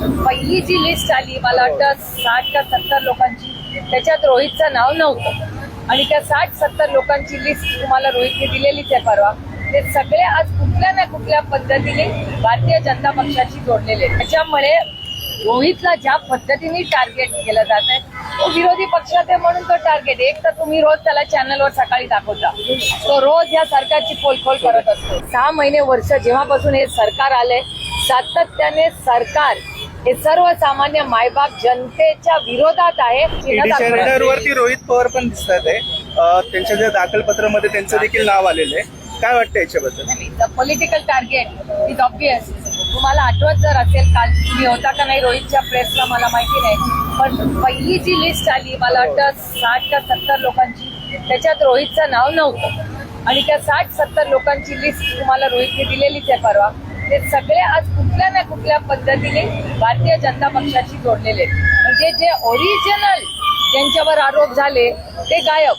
पण पहिली जी लिस्ट आली मला वाटतं साठ का सत्तर लोकांची त्याच्यात रोहितचं नाव नव्हतं. आणि त्या साठ सत्तर लोकांची लिस्ट तुम्हाला रोहितने दिलेलीच आहे परवा. ते सगळे आज कुठल्या ना कुठल्या पद्धतीने भारतीय जनता पक्षाशी जोडलेले त्याच्यामुळे रोहितला ज्या पद्धतीने टार्गेट केलं जात आहे तो विरोधी पक्षात आहे म्हणून तो टार्गेट एक तर तुम्ही रोज त्याला चॅनलवर सकाळी दाखवता. तो रोज या सरकारची पोलखोल करत असतो. सहा महिने वर्ष जेव्हापासून हे सरकार आले सातत्याने सरकार हे सर्वसामान्य मायबाप जनतेच्या विरोधात आहे. रोहित पवार पण दिसतात आहे. त्यांच्या ज्या दाखलपत्रामध्ये त्यांचं देखील. नाव आलेलं आहे. काय वाटतं याच्याबद्दल? पॉलिटिकल टार्गेट इज ऑब्विस तुम्हाला आठवत जर असेल काल तुम्ही होता का नाही रोहितच्या प्रेसला मला माहिती नाही. पण पहिली जी लिस्ट आली मला वाटतं साठ का सत्तर लोकांची त्याच्यात रोहितचं नाव नव्हतं. आणि त्या साठ सत्तर लोकांची लिस्ट तुम्हाला रोहितने दिलेलीच आहे परवा. ते सगळे आज कुठल्या ना कुठल्या पद्धतीने भारतीय जनता पक्षाशी जोडलेले. म्हणजे जे ओरिजिनल ज्यांच्यावर आरोप झाले ते गायब.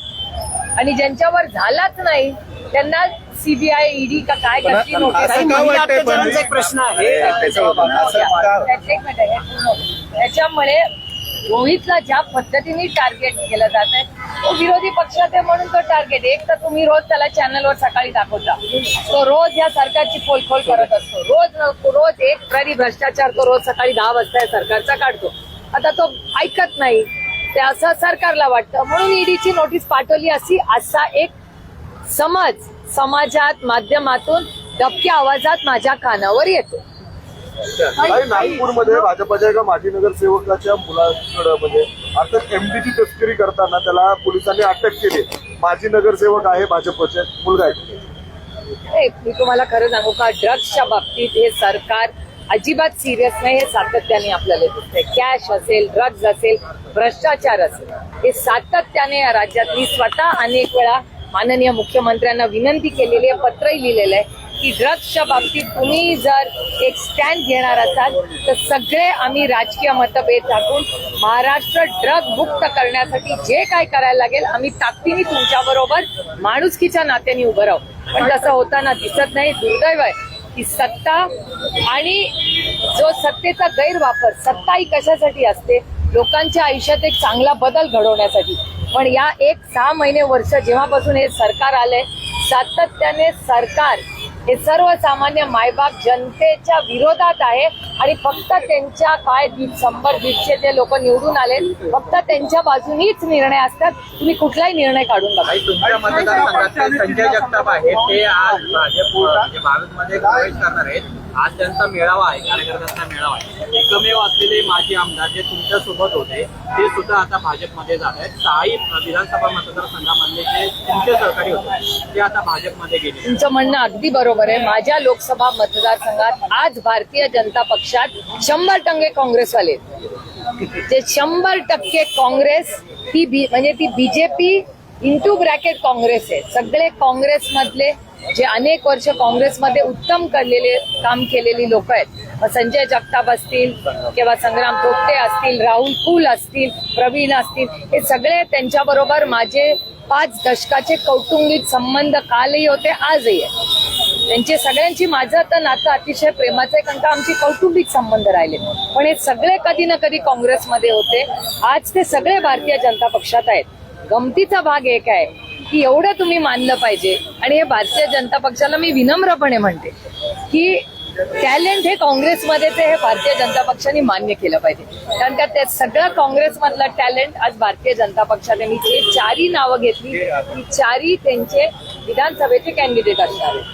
आणि ज्यांच्यावर झालाच नाही त्यांना सीबीआय ईडी का काय नोटीस का एक प्रश्न आहे. त्याच्यामुळे रोहितला ज्या पद्धतीने टार्गेट केलं जात आहे तो विरोधी पक्षाचे म्हणून तो टार्गेट एक तर तुम्ही रोज त्याला चॅनलवर सकाळी दाखवता. तो रोज या सरकारची पोलखोल करत असतो. रोज न- रोज एक प्रहरी भ्रष्टाचार तो रोज सकाळी दहा वाजता या सरकारचा काढतो. आता तो ऐकत नाही. ते असं सरकारला वाटतं. म्हणून ईडीची नोटीस पाठवली अशी असा एक समज समाजात माध्यमातून डबक्या आवाजात माझ्या कानावर येतो. नागपूरमध्ये भाजपाच्या एका माजी नगरसेवकाच्या मुलाकडं म्हणजे अर्थात एमडीची तस्करी करताना त्याला पोलिसांनी अटक केली. माजी नगरसेवक आहे भाजपचे. मुलगा आहे. मी तुम्हाला खरं सांगू का? ड्रग्सच्या बाबतीत हे सरकार अजिबात सिरियस नाही हे सातत्याने आपल्याला दिसतंय. कॅश असेल ड्रग्ज असेल भ्रष्टाचार असेल हे सातत्याने या राज्यात मी स्वतः अनेक वेळा माननीय मुख्यमंत्र्यांना विनंती केलेली आहे पत्रही लिहिलेलं आहे. की ड्रग्सच्या बाबतीत तुम्ही जर एक स्टँड घेणार असाल तर सगळे आम्ही राजकीय मतभेद टाकून महाराष्ट्र ड्रग मुक्त करण्यासाठी जे काय करायला लागेल आम्ही ताकदीने तुमच्या बरोबर माणुसकीच्या नात्याने उभं राहू. पण तसं होताना दिसत नाही दुर्दैव आहे की सत्ता आणि जो सत्तेचा गैरवापर सत्ता ही कशासाठी असते? लोकांच्या आयुष्यात एक चांगला बदल घडवण्यासाठी. पण या एक सहा महिने वर्ष जेव्हापासून हे सरकार आलंय सातत्याने सरकार हे सर्वसामान्य मायबाप जनतेच्या विरोधात आहे आणि फक्त त्यांच्या काय शंभर दीडशे जे लोक निवडून आले फक्त त्यांच्या बाजूनीच निर्णय असतात. तुम्ही कुठलाही निर्णय काढून बघा. काही तुमच्या मतदारसंघातले संजय जगताप आहेत ते आज भाजप म्हणजे भाजपमध्ये प्रवेश करणार आहेत. आज त्यांचा मेळावा आहे कार्यकर्त्यांचा मेळावा आहे. एकमेव असलेले माजी आमदार जे तुमच्यासोबत होते ते सुद्धा आता भाजपमध्ये जात आहेत. सहाही विधानसभा मतदारसंघामधले जे तुमचे सहकारी होते ते आता भाजपमध्ये गेले. तुमचं म्हणणं अगदी बरोबर आहे. माझ्या लोकसभा मतदारसंघात आज भारतीय जनता पक्षात शंभर टक्के काँग्रेसवाले जे शंभर टक्के काँग्रेस ती बी म्हणजे ती बीजेपी इंटू ब्रॅकेट काँग्रेस आहे. सगळे काँग्रेसमधले जे अनेक वर्ष काँग्रेसमध्ये उत्तम करलेले काम केलेली लोक आहेत. संजय जगताप असतील किंवा संग्राम थोपटे असतील राहुल कुल असतील प्रवीण असतील हे सगळे त्यांच्याबरोबर माझे पाच दशकाचे कौटुंबिक संबंध कालही होते आजही आहे त्यांचे सगळ्यांची माझं तर नातं अतिशय प्रेमाचं आहे कारण का आमचे कौटुंबिक संबंध राहिले. पण हे सगळे कधी ना कधी काँग्रेसमध्ये होते. आज ते सगळे भारतीय जनता पक्षात आहेत. गमतीचा भाग एक आहे की एवढं तुम्ही मानलं पाहिजे. आणि हे भारतीय जनता पक्षाला मी विनम्रपणे म्हणते की टॅलेंट हे काँग्रेसमध्येच ते हे भारतीय जनता पक्षाने मान्य केलं पाहिजे. कारण का त्या सगळं काँग्रेसमधलं टॅलेंट आज भारतीय जनता पक्षात मी जे चारही नावं घेतली ती चारही त्यांचे विधानसभेचे कॅन्डिडेट असणार आहेत.